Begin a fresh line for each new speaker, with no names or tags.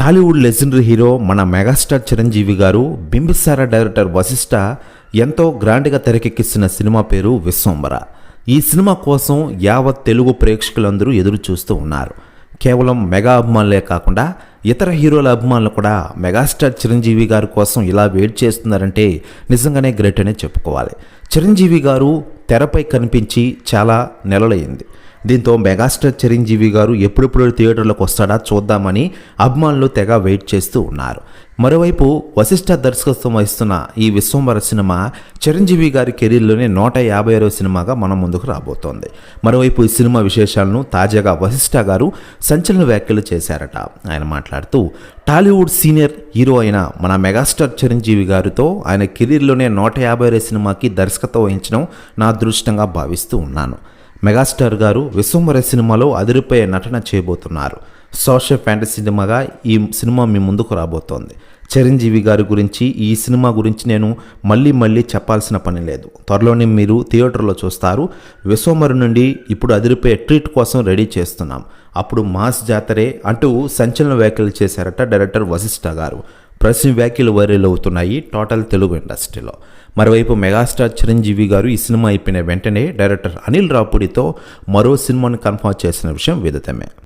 Tollywood legendary hero మన megastar Chiranjeevi గారు Bimbisara director Vashishtha ఎంతో గ్రాండ్గా తెరకెక్కిస్తున్న సినిమా పేరు విశ్వంబర. ఈ సినిమా కోసం యావత్ తెలుగు ప్రేక్షకులందరూ ఎదురు చూస్తూ ఉన్నారు. కేవలం మెగా అభిమానులే కాకుండా ఇతర హీరోల అభిమానులు కూడా మెగాస్టార్ చిరంజీవి గారి కోసం ఇలా వెయిట్ చేస్తున్నారంటే నిజంగానే గ్రేట్ అనే చెప్పుకోవాలి. చిరంజీవి గారు తెరపై కనిపించి చాలా నెలలైంది దీంతో మెగాస్టార్ చిరంజీవి గారు ఎప్పుడెప్పుడు థియేటర్లకు వస్తాడా చూద్దామని అభిమానులు తెగ వెయిట్ చేస్తూ ఉన్నారు. మరోవైపు వశిష్ఠ దర్శకత్వం వహిస్తున్న ఈ విశ్వంబర సినిమా చిరంజీవి గారి కెరీర్లోనే నూట యాభై ఆరో సినిమాగా మన ముందుకు రాబోతోంది. మరోవైపు ఈ సినిమా విశేషాలను తాజాగా వశిష్ఠ గారు సంచలన వ్యాఖ్యలు చేశారట. ఆయన మాట్లాడుతూ టాలీవుడ్ సీనియర్ హీరో అయిన మన మెగాస్టార్ చిరంజీవి గారితో ఆయన కెరీర్లోనే నూట యాభై ఆరో సినిమాకి దర్శకత్వం వహించడం నా అదృష్టంగా భావిస్తూ ఉన్నాను. మెగాస్టార్ గారు విశ్వంబర సినిమాలో అదిరిపోయే నటన చేయబోతున్నారు. సోషల్ ఫ్యాంటసీ సినిమాగా ఈ సినిమా మీ ముందుకు రాబోతోంది. చిరంజీవి గారి గురించి ఈ సినిమా గురించి నేను మళ్ళీ మళ్ళీ చెప్పాల్సిన పని లేదు. త్వరలోనే మీరు థియేటర్లో చూస్తారు. విశ్వమరు నుండి ఇప్పుడు అదిరిపోయే ట్రీట్ కోసం రెడీ చేస్తున్నాం. అప్పుడు మాస్ జాతరే అంటూ సంచలన వ్యాఖ్యలు చేశారట డైరెక్టర్ వశిష్ఠ గారు. ప్రశ్న వ్యాఖ్యలు వైరల్ అవుతున్నాయి టోటల్ తెలుగు ఇండస్ట్రీలో. మరోవైపు మెగాస్టార్ చిరంజీవి గారు ఈ సినిమా అయిపోయిన వెంటనే డైరెక్టర్ అనిల్ రాపుడితో మరో సినిమాను కన్ఫర్మ్ చేసిన విషయం విదితమే.